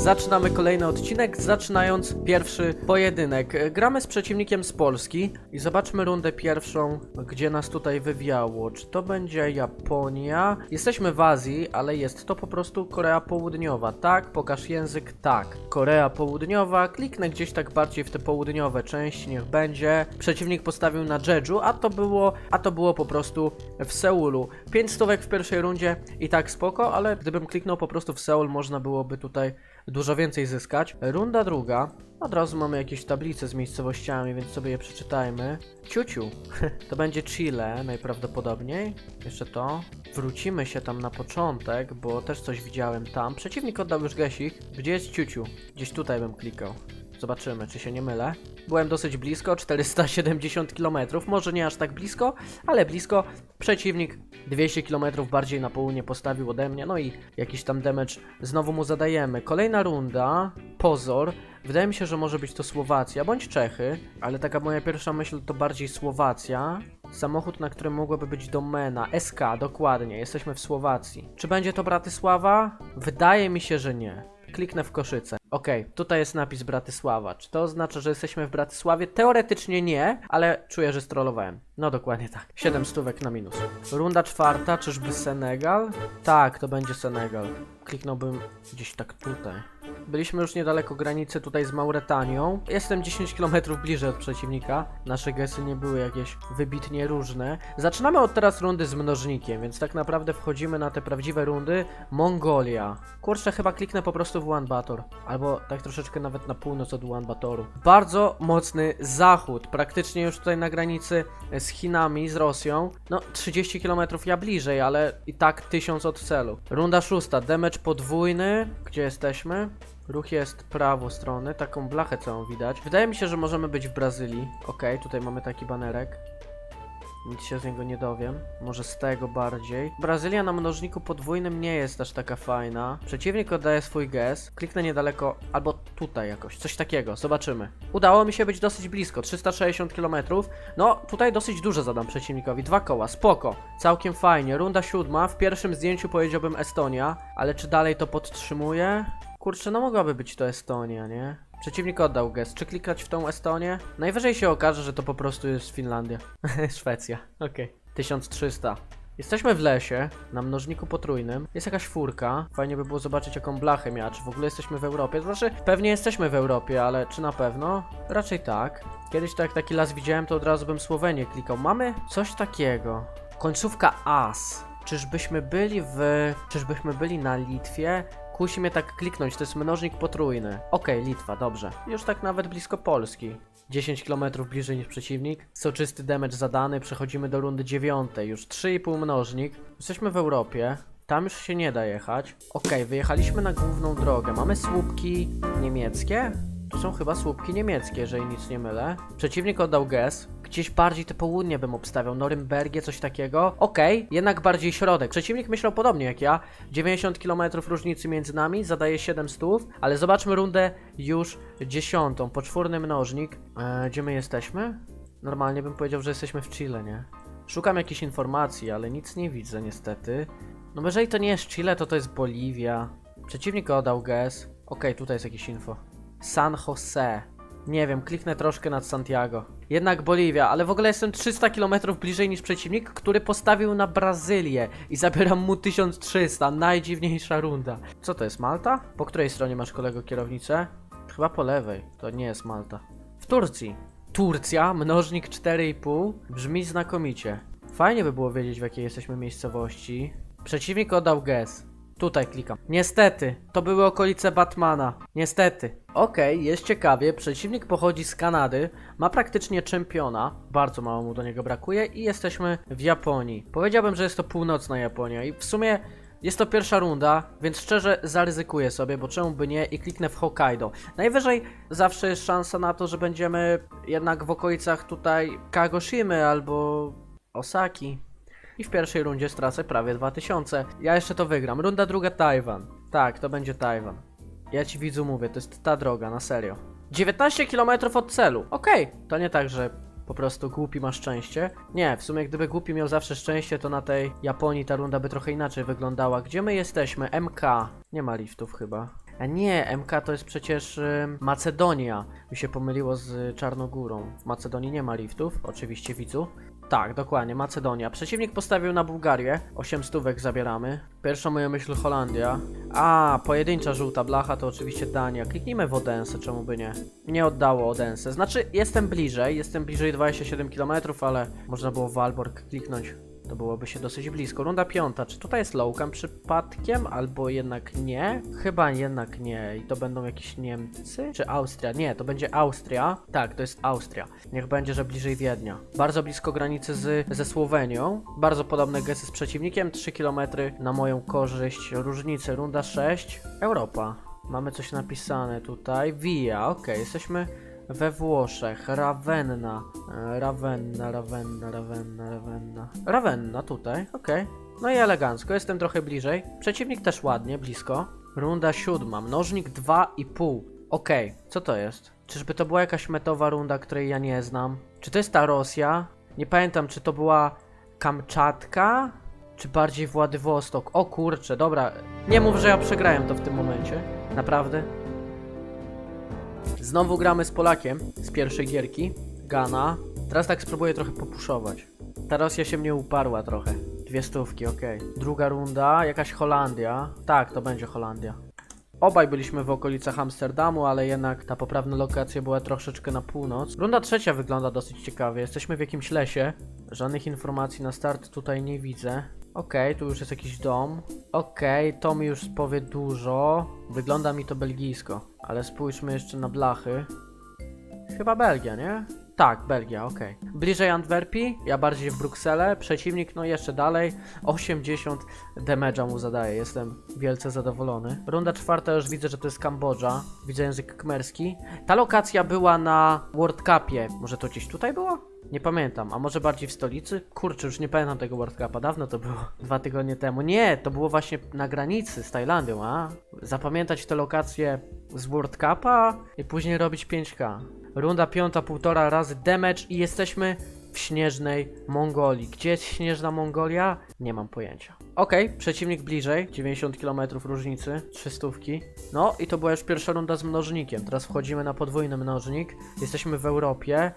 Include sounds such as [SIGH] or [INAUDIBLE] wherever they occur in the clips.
Zaczynamy kolejny odcinek, zaczynając pierwszy pojedynek. Gramy z przeciwnikiem z Polski i zobaczmy rundę pierwszą, gdzie nas tutaj wywiało. Czy to będzie Japonia? Jesteśmy w Azji, ale jest to po prostu Korea Południowa. Tak, pokaż język, tak. Korea Południowa, kliknę gdzieś tak bardziej w te południowe części, niech będzie. Przeciwnik postawił na Jeju, a to było, a to było po prostu w Seulu. 5 stówek w pierwszej rundzie i tak spoko, ale gdybym kliknął po prostu w Seul, można byłoby tutaj dużo więcej zyskać. Runda druga. Od razu mamy jakieś tablice z miejscowościami, więc sobie je przeczytajmy. Ciuciu. [LAUGHS] to będzie Chile najprawdopodobniej. Jeszcze to. Wrócimy się tam na początek, bo też coś widziałem tam. Przeciwnik oddał już gesik. Gdzie jest Ciuciu? Gdzieś tutaj bym klikał. Zobaczymy, czy się nie mylę. Byłem dosyć blisko, 470 km. Może nie aż tak blisko, ale blisko. Przeciwnik 200 km bardziej na południe postawił ode mnie. No i jakiś tam damage znowu mu zadajemy. Kolejna runda. Pozor. Wydaje mi się, że może być to Słowacja bądź Czechy, ale taka moja pierwsza myśl to bardziej Słowacja. Samochód, na którym mogłaby być domena. SK, dokładnie. Jesteśmy w Słowacji. Czy będzie to Bratysława? Wydaje mi się, że nie. Kliknę w koszyce. Okej, tutaj jest napis Bratysława. Czy to oznacza, że jesteśmy w Bratysławie? Teoretycznie nie, ale czuję, że strollowałem. No dokładnie tak. 7 stówek na minus. Runda czwarta, czyżby Senegal? Tak, to będzie Senegal. Kliknąłbym gdzieś tak tutaj. Byliśmy już niedaleko granicy tutaj z Mauretanią. Jestem 10 km bliżej od przeciwnika. Nasze gesy nie były jakieś wybitnie różne. Zaczynamy od teraz rundy z mnożnikiem, więc tak naprawdę wchodzimy na te prawdziwe rundy. Mongolia. Kurczę, chyba kliknę po prostu w Ulaanbaatar. Albo tak troszeczkę nawet na północ od Ulaanbaatoru. Bardzo mocny zachód. Praktycznie już tutaj na granicy z Chinami, z Rosją. No, 30 km ja bliżej, ale i tak 1000 od celu. Runda szósta. Damage podwójny. Gdzie jesteśmy? Ruch jest prawo strony, taką blachę całą widać. Wydaje mi się, że możemy być w Brazylii. Okej, tutaj mamy taki banerek. Nic się z niego nie dowiem. Może z tego bardziej. Brazylia na mnożniku podwójnym nie jest aż taka fajna. Przeciwnik oddaje swój gest. Kliknę niedaleko, albo tutaj jakoś. Coś takiego. Zobaczymy. Udało mi się być dosyć blisko. 360 km. No, tutaj dosyć dużo zadam przeciwnikowi. Dwa koła. Spoko. Całkiem fajnie. Runda siódma. W pierwszym zdjęciu powiedziałbym Estonia. Ale czy dalej to podtrzymuję? Kurczę, no mogłaby być to Estonia, nie? Przeciwnik oddał gest. Czy klikać w tą Estonię? Najwyżej się okaże, że to po prostu jest Finlandia. [LAUGHS] Szwecja. Okej. 1300. Jesteśmy w lesie, na mnożniku potrójnym. Jest jakaś furka. Fajnie by było zobaczyć, jaką blachę miała. Czy w ogóle jesteśmy w Europie? Znaczy, pewnie jesteśmy w Europie, ale czy na pewno? Raczej tak. Kiedyś to jak taki las widziałem, to od razu bym Słowenię klikał. Mamy coś takiego. Końcówka AS. Czyżbyśmy byli w... Czyżbyśmy byli na Litwie? Kusi mnie tak kliknąć, to jest mnożnik potrójny. Okej, Litwa, dobrze. Już tak nawet blisko Polski. 10 km bliżej niż przeciwnik. Soczysty damage zadany, przechodzimy do rundy dziewiątej. Już 3,5 mnożnik. Jesteśmy w Europie. Tam już się nie da jechać. Okej, wyjechaliśmy na główną drogę. Mamy słupki niemieckie? To są chyba słupki niemieckie, jeżeli nic nie mylę. Przeciwnik oddał gest. Gdzieś bardziej te południe bym obstawiał. Norymbergie, coś takiego. Okej, jednak bardziej środek. Przeciwnik myślał podobnie jak ja. 90 km różnicy między nami, zadaje 7 stów. Ale zobaczmy rundę już dziesiątą. Poczwórny mnożnik. Eee, gdzie my jesteśmy? Normalnie bym powiedział, że jesteśmy w Chile, nie? Szukam jakichś informacji, ale nic nie widzę niestety. No jeżeli to nie jest Chile, to to jest Boliwia. Przeciwnik oddał gest. Okej, tutaj jest jakieś info. San Jose. Nie wiem, kliknę troszkę nad Santiago. Jednak Boliwia, ale w ogóle jestem 300 km bliżej niż przeciwnik, który postawił na Brazylię i zabieram mu 1300. Najdziwniejsza runda. Co to jest, Malta? Po której stronie masz kolego kierownicę? Chyba po lewej. To nie jest Malta. W Turcji. Turcja, mnożnik 4,5. Brzmi znakomicie. Fajnie by było wiedzieć, w jakiej jesteśmy miejscowości. Przeciwnik oddał gest. Tutaj klikam. Niestety, to były okolice Batmana. Niestety. Okej, jest ciekawie. Przeciwnik pochodzi z Kanady, ma praktycznie czempiona, bardzo mało mu do niego brakuje i jesteśmy w Japonii. Powiedziałbym, że jest to północna Japonia i w sumie jest to pierwsza runda, więc szczerze zaryzykuję sobie, bo czemu by nie i kliknę w Hokkaido. Najwyżej zawsze jest szansa na to, że będziemy jednak w okolicach tutaj Kagoshimy albo Osaki. I w pierwszej rundzie stracę prawie 2000. Ja jeszcze to wygram. Runda druga Tajwan. Tak, to będzie Tajwan. Ja ci widzu mówię, to jest ta droga, na serio. 19 km od celu. Okej, to nie tak, że po prostu głupi ma szczęście. Nie, w sumie gdyby głupi miał zawsze szczęście, to na tej Japonii ta runda by trochę inaczej wyglądała. Gdzie my jesteśmy? MK. Nie ma liftów chyba. A nie, MK to jest przecież ym, Macedonia. Mi się pomyliło z Czarnogórą. W Macedonii nie ma liftów, oczywiście widzu. Tak, dokładnie, Macedonia. Przeciwnik postawił na Bułgarię. 8 stówek zabieramy. Pierwsza moja myśl Holandia. A, pojedyncza żółta blacha to oczywiście Dania. Kliknijmy w Odensę, czemu by nie? Nie oddało Odensę. Znaczy, jestem bliżej, jestem bliżej 27 km, ale można było Walborg kliknąć. To byłoby się dosyć blisko. Runda piąta. Czy tutaj jest Lowcam przypadkiem? Albo jednak nie? Chyba jednak nie. I to będą jakieś Niemcy? Czy Austria? Nie, to będzie Austria. Tak, to jest Austria. Niech będzie, że bliżej Wiednia. Bardzo blisko granicy z, ze Słowenią. Bardzo podobne gesty z przeciwnikiem. 3 km na moją korzyść. Różnice. Runda 6. Europa. Mamy coś napisane tutaj. Via, okej, jesteśmy we Włoszech, Ravenna, E, Ravenna, Ravenna, Ravenna, Ravenna, Ravenna tutaj, okej. No i elegancko, jestem trochę bliżej. Przeciwnik też ładnie, blisko. Runda siódma, mnożnik 2,5. Okej, co to jest? Czyżby to była jakaś metowa runda, której ja nie znam? Czy to jest ta Rosja? Nie pamiętam, czy to była Kamczatka? Czy bardziej Władywostok? O kurczę, dobra. Nie mów, że ja przegrałem to w tym momencie. Naprawdę? Znowu gramy z Polakiem z pierwszej gierki. Gana. Teraz tak spróbuję trochę popuszować. Ta Rosja się mnie uparła trochę. Dwie stówki, okej. Druga runda, jakaś Holandia. Tak, to będzie Holandia. Obaj byliśmy w okolicach Amsterdamu, ale jednak ta poprawna lokacja była troszeczkę na północ. Runda trzecia wygląda dosyć ciekawie. Jesteśmy w jakimś lesie. Żadnych informacji na start tutaj nie widzę. Okej, tu już jest jakiś dom. Okej, to mi już powie dużo. Wygląda mi to belgijsko. Ale spójrzmy jeszcze na blachy. Chyba Belgia, nie? Tak, Belgia, okej. Bliżej Antwerpii, ja bardziej w Brukselę. Przeciwnik, no jeszcze dalej. 80 damage'a mu zadaje, jestem wielce zadowolony. Runda czwarta, już widzę, że to jest Kambodża. Widzę język kmerski. Ta lokacja była na World Cupie. Może to gdzieś tutaj było? Nie pamiętam, a może bardziej w stolicy? Kurczę, już nie pamiętam tego World Cupa, dawno to było. [LAUGHS] Dwa tygodnie temu. Nie, to było właśnie na granicy z Tajlandią, a? Zapamiętać te lokacje z World Cupa i później robić 5K. Runda piąta, półtora razy damage i jesteśmy w śnieżnej Mongolii. Gdzie jest śnieżna Mongolia? Nie mam pojęcia. Okej, przeciwnik bliżej, 90 km różnicy, 300. No i to była już pierwsza runda z mnożnikiem. Teraz wchodzimy na podwójny mnożnik. Jesteśmy w Europie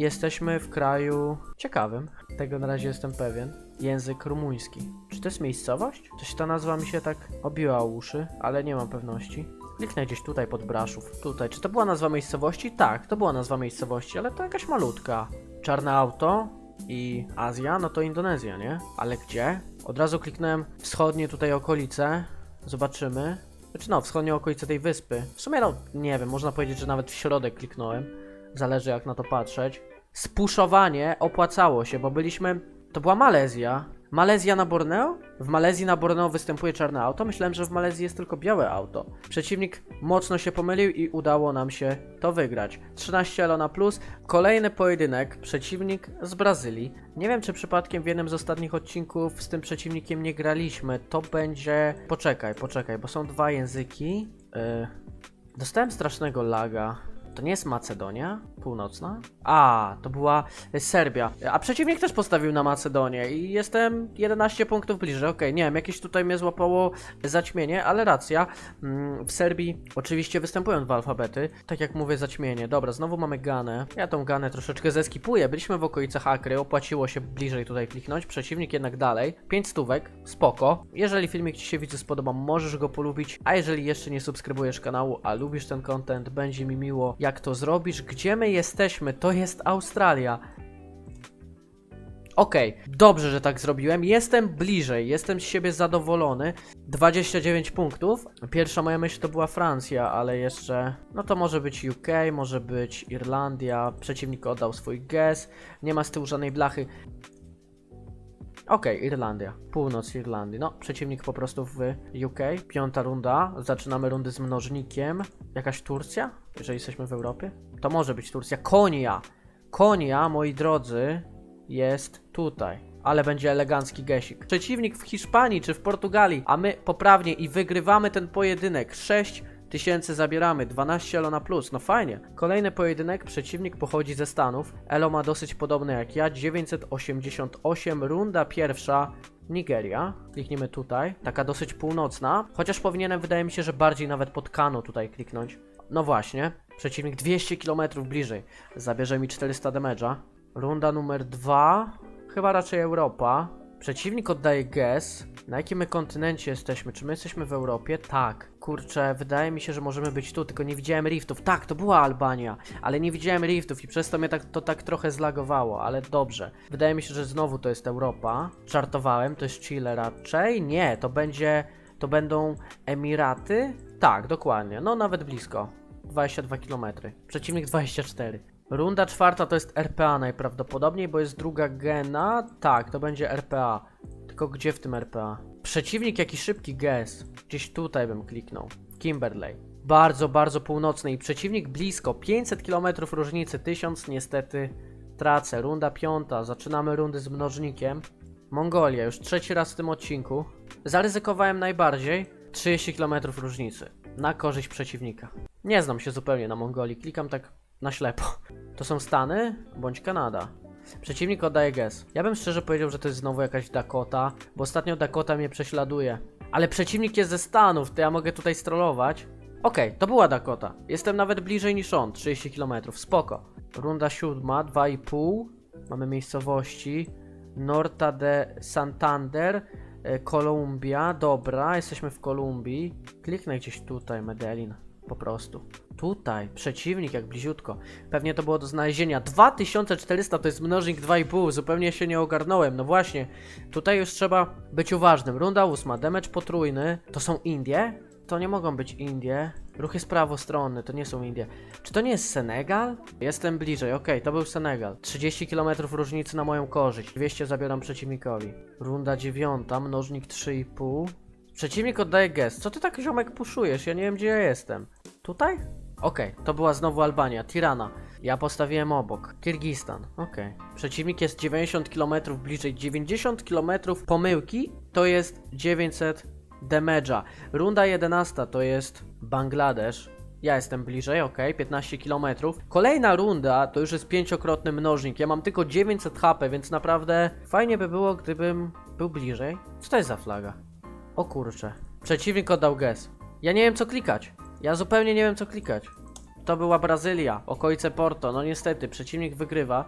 jesteśmy w kraju ciekawym. Tego na razie jestem pewien. Język rumuński. Czy to jest miejscowość? Coś ta nazwa mi się tak obiła o uszy, ale nie mam pewności. Kliknę gdzieś tutaj pod Braszów. Tutaj. Czy to była nazwa miejscowości? Tak, to była nazwa miejscowości, ale to jakaś malutka. Czarne auto i Azja, no to Indonezja, nie? Ale gdzie? Od razu kliknąłem wschodnie tutaj okolice. Zobaczymy. Znaczy no, wschodnie okolice tej wyspy. W sumie no, nie wiem, można powiedzieć, że nawet w środek kliknąłem. Zależy jak na to patrzeć. Spuszowanie opłacało się, bo byliśmy... To była Malezja. Malezja na Borneo? W Malezji na Borneo występuje czarne auto. Myślałem, że w Malezji jest tylko białe auto. Przeciwnik mocno się pomylił i udało nam się to wygrać. 13 elo na plus. Kolejny pojedynek. Przeciwnik z Brazylii. Nie wiem, czy przypadkiem w jednym z ostatnich odcinków z tym przeciwnikiem nie graliśmy. To będzie... Poczekaj, poczekaj, bo są dwa języki. Yy... Dostałem strasznego laga. To nie jest Macedonia Północna? A, to była Serbia. A przeciwnik też postawił na Macedonię i jestem 11 punktów bliżej. Okej, nie wiem, jakieś tutaj mnie złapało zaćmienie, ale racja. Mm, W Serbii oczywiście występują dwa alfabety. Tak jak mówię, zaćmienie. Dobra, znowu mamy Ganę. Ja tą Ganę troszeczkę zeskipuję. Byliśmy w okolicach Akry, opłaciło się bliżej tutaj kliknąć. Przeciwnik jednak dalej. 5 stówek, spoko. Jeżeli filmik Ci się widzę spodoba, możesz go polubić. A jeżeli jeszcze nie subskrybujesz kanału, a lubisz ten content, będzie mi miło, jak to zrobisz. Gdzie my jesteśmy? To jest Australia. Okej, dobrze, że tak zrobiłem. Jestem bliżej, jestem z siebie zadowolony. 29 punktów. Pierwsza moja myśl to była Francja, ale jeszcze. No to może być UK, może być Irlandia. Przeciwnik oddał swój guess. Nie ma z tyłu żadnej blachy. Okej, Irlandia. Północ Irlandii. No, przeciwnik po prostu w UK. Piąta runda. Zaczynamy rundy z mnożnikiem. Jakaś Turcja? Jeżeli jesteśmy w Europie? To może być Turcja. Konia! Konia, moi drodzy, jest tutaj. Ale będzie elegancki gesik. Przeciwnik w Hiszpanii czy w Portugalii, a my poprawnie i wygrywamy ten pojedynek. 6 tysięcy zabieramy, 12 elo na plus, no fajnie. Kolejny pojedynek, przeciwnik pochodzi ze Stanów. Elo ma dosyć podobne jak ja, 988, runda pierwsza. Nigeria. Kliknijmy tutaj. Taka dosyć północna. Chociaż powinienem, wydaje mi się, że bardziej nawet pod Kano tutaj kliknąć. No właśnie. Przeciwnik 200 km bliżej. Zabierze mi 400 damage'a. Runda numer 2. Chyba raczej Europa. Przeciwnik oddaje guess. Na jakim my kontynencie jesteśmy? Czy my jesteśmy w Europie? Tak. Kurczę, wydaje mi się, że możemy być tu, tylko nie widziałem riftów. Tak, to była Albania, ale nie widziałem riftów i przez to mnie tak, to tak trochę zlagowało, ale dobrze. Wydaje mi się, że znowu to jest Europa. Czartowałem, to jest Chile raczej. Nie, to będzie, to będą Emiraty? Tak, dokładnie, no nawet blisko. 22 km. Przeciwnik 24. Runda czwarta to jest RPA najprawdopodobniej, bo jest druga gena. Tak, to będzie RPA. Tylko gdzie w tym RPA? Przeciwnik jaki szybki guess. Gdzieś tutaj bym kliknął. Kimberley. Bardzo, bardzo północny i przeciwnik blisko. 500 km różnicy, 1000 niestety tracę. Runda piąta, zaczynamy rundy z mnożnikiem. Mongolia, już trzeci raz w tym odcinku. Zaryzykowałem najbardziej. 30 km różnicy. Na korzyść przeciwnika. Nie znam się zupełnie na Mongolii, klikam tak na ślepo. To są Stany bądź Kanada. Przeciwnik oddaje gest. Ja bym szczerze powiedział, że to jest znowu jakaś Dakota, bo ostatnio Dakota mnie prześladuje. Ale przeciwnik jest ze Stanów, to ja mogę tutaj strollować. Okej, to była Dakota. Jestem nawet bliżej niż on, 30 km, spoko. Runda siódma, 2,5. Mamy miejscowości. Norta de Santander, e, Kolumbia, dobra, jesteśmy w Kolumbii. Kliknę gdzieś tutaj, Medellin, po prostu. Tutaj, przeciwnik jak bliziutko. Pewnie to było do znalezienia. 2400 to jest mnożnik 2,5, zupełnie się nie ogarnąłem. No właśnie, tutaj już trzeba być uważnym. Runda ósma, damage potrójny. To są Indie? To nie mogą być Indie. Ruch jest prawostronny, to nie są Indie. Czy to nie jest Senegal? Jestem bliżej, okej, to był Senegal. 30 km różnicy na moją korzyść. 200 zabieram przeciwnikowi. Runda dziewiąta, mnożnik 3,5. Przeciwnik oddaje gest. Co ty tak ziomek puszujesz? Ja nie wiem gdzie ja jestem. Tutaj? Okej, to była znowu Albania, Tirana. Ja postawiłem obok. Kirgistan, okej. Przeciwnik jest 90 km bliżej. 90 km pomyłki to jest 900 damage'a. Runda 11 to jest Bangladesz. Ja jestem bliżej, ok, 15 km. Kolejna runda to już jest pięciokrotny mnożnik. Ja mam tylko 900 HP, więc naprawdę fajnie by było, gdybym był bliżej. Co to jest za flaga? O kurczę. Przeciwnik oddał gest. Ja nie wiem co klikać. Ja zupełnie nie wiem co klikać. To była Brazylia, okolice Porto. No niestety, przeciwnik wygrywa.